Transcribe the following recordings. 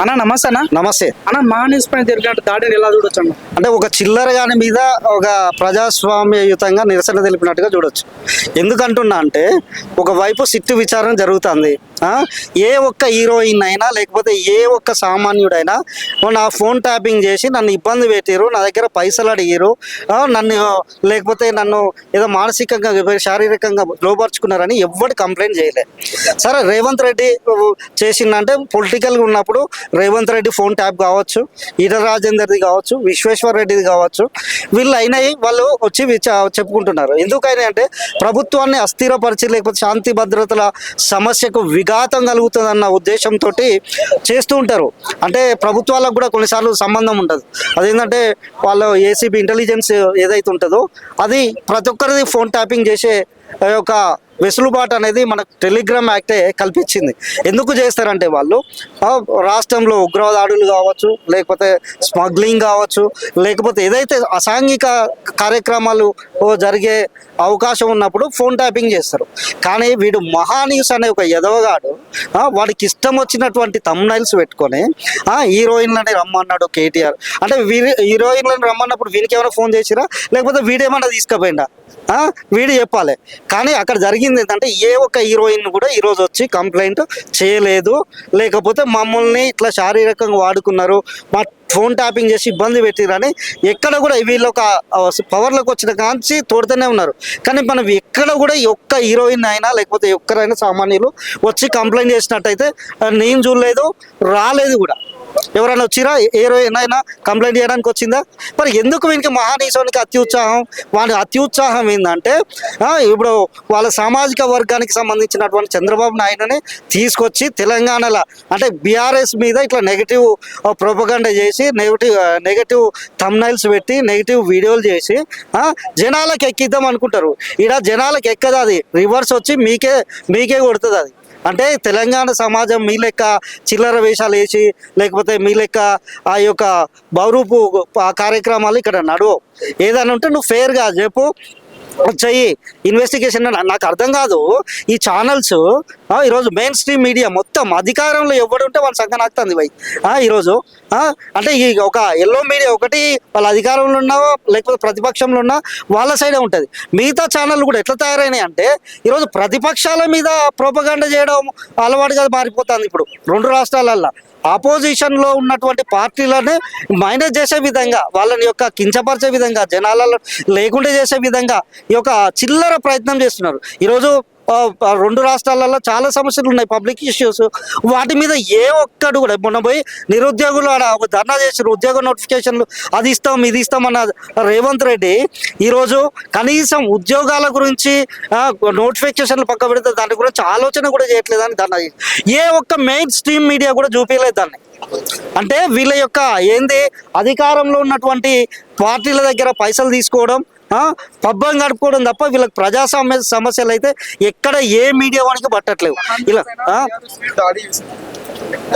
అన్న నమస్తే అన్న. నమస్తే. అన్న మా న్యూస్ పైన జరిగినట్టు దాడిని ఎలా చూడొచ్చు అన్న అంటే ఒక చిల్లర గాని మీద ఒక ప్రజాస్వామ్యయుతంగా నిరసన తెలిపినట్టుగా చూడొచ్చు. ఎందుకంటున్నా అంటే ఒకవైపు సిట్టు విచారణ జరుగుతుంది. ఆ, ఏ ఒక్క హీరోయిన్ అయినా లేకపోతే ఏ ఒక్క సామాన్యుడైనా నా ఫోన్ ట్యాపింగ్ చేసి నన్ను ఇబ్బంది పెట్టారు నా దగ్గర పైసలు అడిగారు నన్ను లేకపోతే నన్ను ఏదో మానసికంగా శారీరకంగా లోపరుచుకున్నారని ఎవ్వడు కంప్లైంట్ చేయలే. సరే రేవంత్ రెడ్డి చేసిందంటే పొలిటికల్గా ఉన్నప్పుడు రేవంత్ రెడ్డి ఫోన్ ట్యాప్ కావచ్చు ఈటల రాజేందర్ది కావచ్చు విశ్వేశ్వర్ రెడ్డిది కావచ్చు వీళ్ళు అయినాయి వాళ్ళు వచ్చి చెప్పుకుంటున్నారు. ఎందుకైనా అంటే ప్రభుత్వాన్ని అస్థిరపరిచి లేకపోతే శాంతి భద్రతల సమస్యకు విఘాతం కలుగుతుందన్న ఉద్దేశంతో చేస్తూ ఉంటారు. అంటే ప్రభుత్వాలకు కూడా కొన్నిసార్లు సంబంధం ఉండదు. అదేంటంటే వాళ్ళ ఏసీబీ ఇంటెలిజెన్స్ ఏదైతే ఉంటుందో అది ప్రతి ఒక్కరిది ఫోన్ ట్యాపింగ్ చేసే యొక్క వెసులుబాటు అనేది మనకు టెలిగ్రామ్ యాక్టే కల్పించింది. ఎందుకు చేస్తారంటే వాళ్ళు రాష్ట్రంలో ఉగ్రవాదాడులు కావచ్చు లేకపోతే స్మగ్లింగ్ కావచ్చు లేకపోతే ఏదైతే అసాంఘిక కార్యక్రమాలు జరిగే అవకాశం ఉన్నప్పుడు ఫోన్ ట్యాపింగ్ చేస్తారు. కానీ వీడు మహాన్యూస్ అనే ఒక ఎదవగాడు వాడికి ఇష్టం వచ్చినటువంటి తమ్నైల్స్ పెట్టుకొని హీరోయిన్లని రమ్మన్నాడు కేటీఆర్. అంటే వీరి హీరోయిన్లను రమ్మన్నప్పుడు వీనికి ఏమైనా ఫోన్ చేసిరా? లేకపోతే వీడేమన్నా తీసుకుపోయిందా వీడు చెప్పాలి. కానీ అక్కడ జరిగింది ఏంటంటే ఏ ఒక్క హీరోయిన్ కూడా ఈరోజు వచ్చి కంప్లైంట్ చేయలేదు. లేకపోతే మమ్మల్ని ఇట్లా శారీరకంగా వాడుకున్నారు. మా ఫోన్ ట్యాపింగ్ చేసి ఇబ్బంది పెట్టిరని ఎక్కడ కూడా వీళ్ళు ఒక పవర్లోకి వచ్చిన కాంచి తోడుతూనే ఉన్నారు. కానీ మనం ఎక్కడ కూడా ఒక్క హీరోయిన్ అయినా లేకపోతే ఒక్కరైనా సామాన్యులు వచ్చి కంప్లైంట్ చేసినట్టయితే నేను చూడలేదు రాలేదు కూడా. ఎవరైనా వచ్చిరా? హీరోయిన్ అయినా కంప్లైంట్ చేయడానికి వచ్చిందా? మరి ఎందుకు వీనికి మహానీశానికి అత్యుత్సాహం? వాడి అత్యుత్సాహం ఏంటంటే ఇప్పుడు వాళ్ళ సామాజిక వర్గానికి సంబంధించినటువంటి చంద్రబాబు నాయుడుని తీసుకొచ్చి తెలంగాణలో అంటే బీఆర్ఎస్ మీద ఇట్లా నెగిటివ్ ప్రొపగండ చేసి నెగిటివ్ నెగిటివ్ తమ్నైల్స్ పెట్టి నెగిటివ్ వీడియోలు చేసి జనాలకు ఎక్కిద్దాం అనుకుంటారు. ఇలా జనాలకు ఎక్కదు అది. రివర్స్ వచ్చి మీకే మీకే కొడుతుంది అది. అంటే తెలంగాణ సమాజం మీ లెక్క చిల్లర వేషాలు వేసి లేకపోతే మీ లెక్క ఆ యొక్క బౌరూపు ఆ కార్యక్రమాలు ఇక్కడ నడవవు ఏదైనా ఉంటే నువ్వు ఫేర్గా చెప్పు. వచ్చాయి. ఇన్వెస్టిగేషన్ నాకు అర్థం కాదు. ఈ ఛానల్స్ ఈరోజు మెయిన్ స్ట్రీమ్ మీడియా మొత్తం అధికారంలో ఎవడు ఉంటే వాళ్ళ సంఘం నాకుతుంది భయ్. ఆ, ఈరోజు అంటే ఈ ఒక ఎల్లో మీడియా ఒకటి వాళ్ళ అధికారంలో ఉన్నా లేకపోతే ప్రతిపక్షంలో ఉన్నా వాళ్ళ సైడే ఉంటుంది. మిగతా ఛానల్ కూడా ఎట్లా తయారైనాయి అంటే ఈరోజు ప్రతిపక్షాల మీద ప్రోపగాండ చేయడం అలవాటుగా మారిపోతుంది ఇప్పుడు. రెండు రాష్ట్రాలల్లో. ఆపోజిషన్లో ఉన్నటువంటి పార్టీలను మైనస్ చేసే విధంగా వాళ్ళని యొక్క కించపరిచే విధంగా జనాలలో లేకుండా చేసే విధంగా ఈ యొక్క చిల్లర ప్రయత్నం చేస్తున్నారు. ఈరోజు రెండు రాష్ట్రాలలో చాలా సమస్యలు ఉన్నాయి పబ్లిక్ ఇష్యూస్. వాటి మీద ఏ ఒక్కడు కూడా మొన్న పోయి నిరుద్యోగులు ఆడ ఒక ధర్నా చేసిన ఉద్యోగ నోటిఫికేషన్లు అది ఇస్తాం ఇది ఇస్తామన్న రేవంత్ రెడ్డి ఈరోజు కనీసం ఉద్యోగాల గురించి నోటిఫికేషన్లు పక్క పెడితే దాని గురించి ఆలోచన కూడా చేయట్లేదని ధర్నా ఏ ఒక్క మెయిన్ స్ట్రీమ్ మీడియా కూడా చూపించలేదు దాన్ని. అంటే వీళ్ళ యొక్క ఏంది అధికారంలో ఉన్నటువంటి పార్టీల దగ్గర పైసలు తీసుకోవడం పబ్బం గడుపుకోవడం తప్ప వీళ్ళకి ప్రజా సమ- సమస్యలు అయితే ఎక్కడ ఏ మీడియా వానికి పట్టట్లేవు. ఇలా ఆ? దాడి చేసింది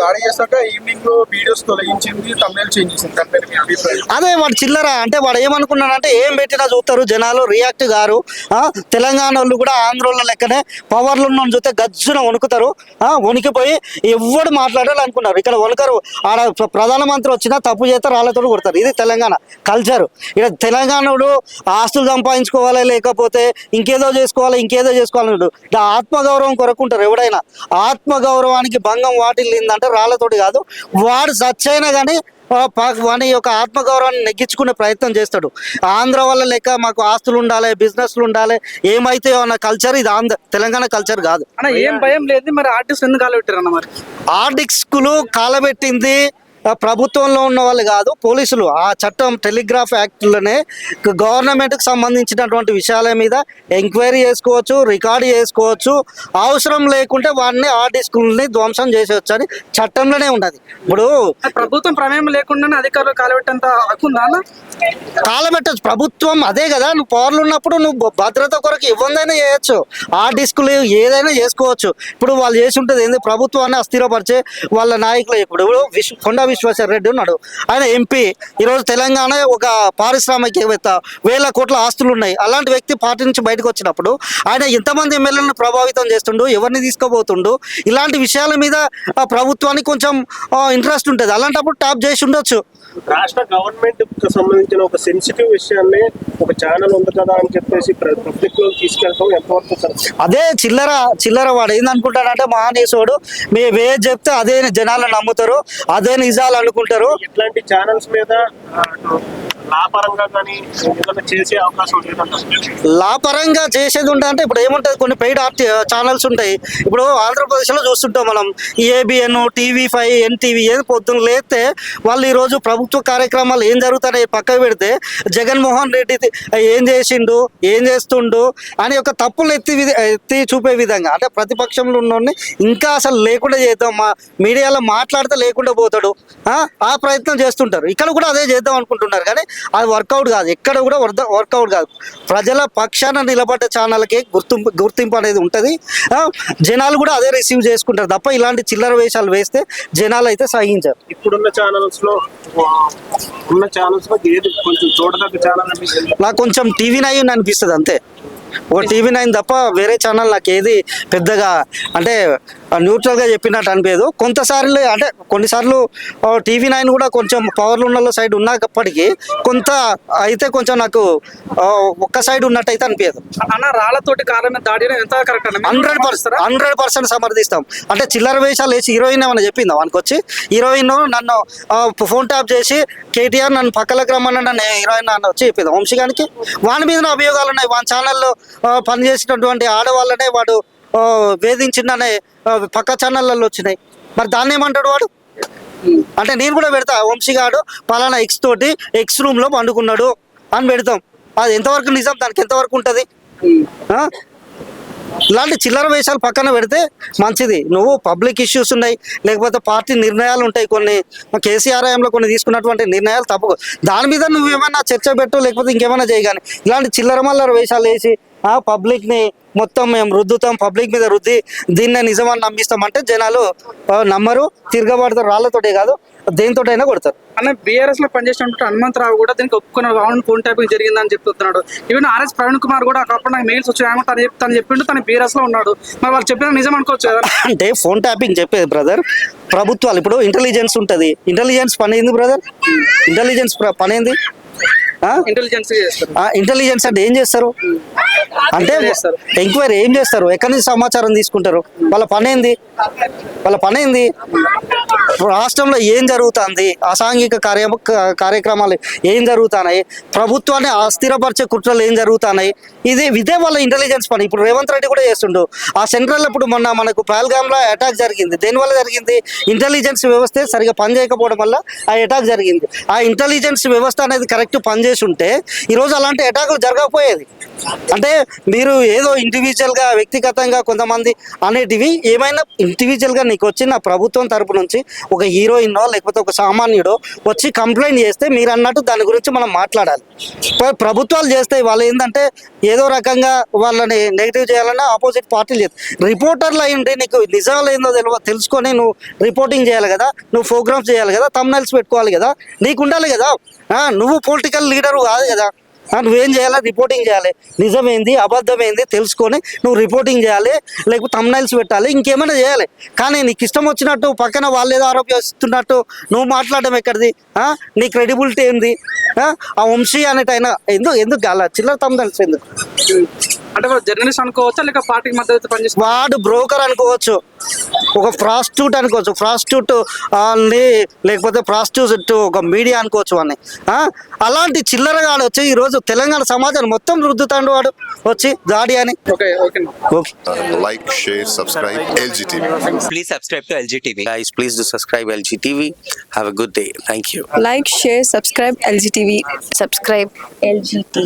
దాడి చేశాక ఈవినింగ్ వీడియోస్ తొలగించింది తమిళ చేంజ్ చేసింది. దానిపైన మీ అభిప్రాయం? అదే వాడు చిల్లర అంటే వాడు ఏమనుకున్నాడంటే ఏం పెట్టినా చూస్తారు జనాలు రియాక్ట్ గారు ఆ, తెలంగాణ వాళ్ళు కూడా ఆంధ్రోళ్ళ లెక్కనే పవర్లు ఉన్న చూస్తే గజ్జున వణుకుతారు. ఆ, వణికిపోయి ఎవడు మాట్లాడాలి అనుకున్నారు. ఇక్కడ వణుకరు. ఆడ ప్ర- ప్రధానమంత్రి వచ్చినా తప్పు చేస్తే రాళ్ళతో కొడతారు. ఇది తెలంగాణ. కల్చర్ ఇక్కడ తెలంగాణడు ఆస్తులు సంపాదించుకోవాలి లేకపోతే ఇంకేదో చేసుకోవాలి ఇంకేదో చేసుకోవాలి అంటాడు. ఇట్లా ఆత్మగౌరవం కొరకుంటారు ఎవడైనా. ఆత్మగౌరవానికి భంగం వాటిల్లిందంటే రాళ్ళతోటి కాదు. వాడు సచ్చైనా కానీ వాని యొక్క ఆత్మగౌరవాన్ని నెగ్గించుకునే ప్రయత్నం చేస్తాడు. ఆంధ్ర వల్ల లెక్క మాకు ఆస్తులు ఉండాలి బిజినెస్లు ఉండాలి ఏమైతే అన్న కల్చర్ ఇది ఆంధ్ర తెలంగాణ కల్చర్ కాదు. అన్న ఏం భయం లేదు మరి ఆర్టిస్ట్ ఎందుకు కాలు అన్న మరి? ఆర్డిక్స్కులు కాలబెట్టింది ప్రభుత్వంలో ఉన్న వాళ్ళు కాదు పోలీసులు. ఆ చట్టం టెలిగ్రాఫ్ యాక్ట్లోనే గవర్నమెంట్కి సంబంధించినటువంటి విషయాల మీద ఎంక్వైరీ చేసుకోవచ్చు రికార్డు చేసుకోవచ్చు. అవసరం లేకుంటే వాడిని ఆ డిస్కుల్ని ధ్వంసం చేసేవచ్చు అని చట్టంలోనే ఉన్నది. ఇప్పుడు ప్రభుత్వం ప్రమేయం లేకుండానే అధికారులు కాలబెట్టేంత హక్కు ఉందా అన్న? కాలబెట్టచ్చు. ప్రభుత్వం అదే కదా. నువ్వు పవర్లు ఉన్నప్పుడు నువ్వు భద్రత కొరకు ఇవ్వందైనా చేయొచ్చు. ఆ డిస్కులు ఏదైనా చేసుకోవచ్చు. ఇప్పుడు వాళ్ళు చేసి ఉంటుంది ఏంది? ప్రభుత్వాన్ని అస్థిరపరిచే వాళ్ళ నాయకులు ఇప్పుడు కొండ విశ్వేశ్వర రెడ్డి ఉన్నాడు. ఆయన ఎంపీ. ఈరోజు తెలంగాణ ఒక పారిశ్రామికవేత్త. వేల కోట్ల ఆస్తులు ఉన్నాయి. అలాంటి వ్యక్తి పార్టీ నుంచి బయటకు వచ్చినప్పుడు ఆయన ఎంతమంది ఎమ్మెల్యేలను ప్రభావితం చేస్తుండు ఎవరిని తీసుకోబోతుండు ఇలాంటి విషయాల మీద ప్రభుత్వానికి కొంచెం ఇంట్రెస్ట్ ఉంటుంది. అలాంటప్పుడు ట్యాప్ చేసి ఉండొచ్చు. రాష్ట్ర గవర్నమెంట్ సంబంధించిన ఒక సెన్సిటివ్ విషయాన్ని ఒక ఛానల్ ఉంది కదా అని చెప్పేసి పబ్లిక్లో తీసుకెళ్ళడం ఎంతవరకు అదే చిల్లర చిల్లర వాడు. ఏందనుకుంటాడంటే మహానేశ్వరుడు మేము ఏది చెప్తే అదే జనాలు నమ్ముతారు. అదే నిజాలు అనుకుంటారు ఇట్లాంటి ఛానల్స్ మీద లాపరంగా చేసేది ఉంటే అంటే ఇప్పుడు ఏముంటుంది? కొన్ని పెయిడ్ ఆర్ట్ ఛానల్స్ ఉంటాయి. ఇప్పుడు ఆంధ్రప్రదేశ్లో చూస్తుంటాం మనం. ఏబిఎన్ టీవీ ఫైవ్ ఎన్టీవీ ఏది పొద్దున్న లేస్తే వాళ్ళు ఈరోజు ప్రభుత్వ కార్యక్రమాలు ఏం జరుగుతున్నాయి పక్కకు పెడితే జగన్మోహన్ రెడ్డి ఏం చేసిండు? ఏం చేస్తుండు? అని ఒక తప్పులు ఎత్తి ఎత్తి చూపే విధంగా. అంటే ప్రతిపక్షంలో ఉన్నోడిని ఇంకా అసలు లేకుండా చేద్దాం. మా మీడియాలో మాట్లాడితే లేకుండా పోతాడు. ఆ? ప్రయత్నం చేస్తుంటారు. ఇక్కడ కూడా అదే చేద్దాం అనుకుంటున్నారు కానీ అది వర్కౌట్ కాదు. ఎక్కడ కూడా వర్కౌట్ కాదు. ప్రజల పక్షాన నిలబడ్డ ఛానల్కి గుర్తింపు గుర్తింపు అనేది ఉంటుంది. జనాలు కూడా అదే రిసీవ్ చేసుకుంటారు. తప్ప ఇలాంటి చిల్లర వేషాలు వేస్తే జనాలు అయితే సహించారు. ఇప్పుడున్న ఛానల్స్లో ఆ, ఉన్న ఛానల్స్లో ఏది కొంచెం చూడదగ్గ ఛానల్ అనిపిస్తుంది నాకు కొంచెం టీవీ నైన్ అనిపిస్తుంది అంతే. ఒక టీవీ నైన్ తప్ప వేరే ఛానల్ నాకు ఏది పెద్దగా అంటే న్యూట్రల్గా చెప్పినట్టు అనిపించదు. కొంతసార్లు అంటే కొన్నిసార్లు టీవీ నైన్ కూడా కొంచెం పవర్లు ఉన్న సైడ్ ఉన్నప్పటికీ కొంత అయితే కొంచెం నాకు ఒక్క సైడ్ ఉన్నట్టు అయితే అనిపించదు. అన్న రాళ్ళతోటి కాలం మీద దాడి చేయడం ఎంత కరెక్ట్ అన్న? హండ్రెడ్ పర్సెంట్ హండ్రెడ్ పర్సెంట్ సమర్థిస్తాం. అంటే చిల్లర వేషాలు వేసి హీరోయిన్ ఏమైనా చెప్పిందా వానికి వచ్చి హీరోయిన్ నన్ను ఫోన్ ట్యాప్ చేసి కేటీఆర్ నన్ను పక్కలకు రమ్మని నన్ను హీరోయిన్ నన్ను వచ్చి చెప్పింది. వంశీగానికి వాని మీద అభియోగాలు ఉన్నాయి. వాని ఛానల్లో పనిచేసినటువంటి ఆడవాళ్ళనే వాడు ఆ, వేధించిందనే పక్క ఛానళ్ళల్లో వచ్చినాయి. మరి దాన్ని ఏమంటాడు వాడు? అంటే నేను కూడా పెడతా వంశీగాడు పలానా ఎక్స్ తోటి ఎక్స్ రూమ్లో పండుకున్నాడు అని పెడతాం. అది ఎంతవరకు నిజం? దానికి ఎంతవరకు ఉంటుంది? ఆ? ఇలాంటి చిల్లర వేషాలు పక్కన పెడితే మంచిది. నువ్వు పబ్లిక్ ఇష్యూస్ ఉన్నాయి లేకపోతే పార్టీ నిర్ణయాలు ఉంటాయి కొన్ని. కేసీఆర్ హయాంలో కొన్ని తీసుకున్నటువంటి నిర్ణయాలు తప్పు. దాని మీద నువ్వు ఏమైనా చర్చ పెట్టు లేకపోతే ఇంకేమైనా చేయగాని ఇలాంటి చిల్లర మల్లర వేషాలు వేసి ఆ పబ్లిక్ని మొత్తం మేము రుద్దుతాం. పబ్లిక్ మీద రుద్ది దీన్నే నిజమని నమ్మిస్తాం అంటే జనాలు నమ్మరు. తిరగబడతారు. రాళ్ళతోటే కాదు దేనితోటైనా కొడతారు. అన్న బీఆర్ఎస్లో పనిచేసినట్టు హనుమంతరావు కూడా దీనికి ఒప్పుకున్నాడు అవును ఫోన్ ట్యాపింగ్ జరిగిందని చెప్తున్నాడు ఈవెన్ ఆర్ఎస్ ప్రవీణ్ కుమార్ కూడా ఒకప్పుడు నాకు మెయిల్స్ వచ్చాయి తను చెప్- తను చెప్పిండు తను బీఆర్ఎస్లో ఉన్నాడు. మరి వాళ్ళు చెప్పిన నిజం అనుకోవచ్చు? కదా అంటే ఫోన్ ట్యాపింగ్ చెప్పేది బ్రదర్ ప్రభుత్వాలు ఇప్పుడు ఇంటెలిజెన్స్ ఉంటుంది. ఇంటెలిజెన్స్ పని ఏంది బ్రదర్ ఇంటెలిజెన్స్ పని ఏంది? ఇంటెలిజెన్స్ అంటే ఏం చేస్తారు? అంటే? ఎంక్వైరీ ఏం చేస్తారు? ఎక్కడి నుంచి సమాచారం తీసుకుంటారు? వాళ్ళ పని ఏంది? వాళ్ళ పని ఏంది? రాష్ట్రంలో ఏం జరుగుతుంది? అసాంఘిక కార్య కార్యక్రమాలు ఏం జరుగుతున్నాయి? ప్రభుత్వాన్ని అస్థిరపరిచే కుట్రలు ఏం జరుగుతున్నాయి? ఇది ఇదే వాళ్ళ ఇంటెలిజెన్స్ పని. ఇప్పుడు రేవంత్ రెడ్డి కూడా చేస్తుండు. ఆ సెంట్రల్ ఇప్పుడు మొన్న మనకు పహల్గామ్లో అటాక్ జరిగింది. దేనివల్ల జరిగింది? ఇంటెలిజెన్స్ వ్యవస్థ సరిగా పనిచేయకపోవడం వల్ల ఆ అటాక్ జరిగింది. ఆ ఇంటెలిజెన్స్ వ్యవస్థ అనేది కరెక్ట్ చేసి ఉంటే ఈరోజు అలాంటి అటాకులు జరగకపోయేది. అంటే మీరు ఏదో ఇండివిజువల్గా వ్యక్తిగతంగా కొంతమంది అనేటివి ఏమైనా ఇండివిజువల్గా నీకు వచ్చి నా ప్రభుత్వం తరపు నుంచి ఒక హీరోయినో లేకపోతే ఒక సామాన్యుడో వచ్చి కంప్లైంట్ చేస్తే మీరు అన్నట్టు దాని గురించి మనం మాట్లాడాలి. ప్రభుత్వాలు చేస్తే వాళ్ళు ఏంటంటే ఏదో రకంగా వాళ్ళని నెగిటివ్ చేయాలన్నా ఆపోజిట్ పార్టీలు చేస్తాయి రిపోర్టర్లు అయ్యింది నీకు నిజాలు ఏందో తెలియ తెలుసుకొని నువ్వు రిపోర్టింగ్ చేయాలి కదా నువ్వు ప్రోగ్రామ్స్ చేయాలి కదా తమ్నైల్స్ పెట్టుకోవాలి కదా నీకు ఉండాలి కదా? నువ్వు పొలిటికల్ లీడర్ కాదు కదా. నువ్వేం చేయాలి? రిపోర్టింగ్ చేయాలి. నిజమేంది? అబద్ధమైంది? తెలుసుకొని నువ్వు రిపోర్టింగ్ చేయాలి. లేకపోతే తమ్నైల్స్ పెట్టాలి. ఇంకేమైనా చేయాలి. కానీ నీకు ఇష్టం వచ్చినట్టు పక్కన వాళ్ళు ఏదో ఆరోపిస్తున్నట్టు నువ్వు మాట్లాడడం ఎక్కడిది? నీ క్రెడిబిలిటీ ఏంది? ఆ? ఆ వంశీ అనేటైనా ఎందుకు ఎందుకు అలా చిల్లర తమ్నైల్స్ ఎందుకు? అంటే జర్నలిస్ట్ అనుకోవచ్చా లేక పార్టీకి మద్దతు పనిచేస్తారు వాడు బ్రోకర్ అనుకోవచ్చు ఒక ప్రాస్టిట్యూట్ అనుకోవచ్చు ప్రాస్టిట్యూట్ వాళ్ళని లేకపోతే ప్రాస్టిట్యూట్ ఒక మీడియా అనుకోవచ్చు వాడిని ఆ? అలాంటి చిల్లరగాడు వచ్చి ఈరోజు తెలంగాణ సమాజాన్ని మొత్తం రుద్దుతాడు వాడు వచ్చి దాడి అని okay like, share, subscribe, LGTV. Please subscribe to LGTV. Guys, please do subscribe LG TV. Have a good day. Thank you. like, share, subscribe LGTV. subscribe LGT.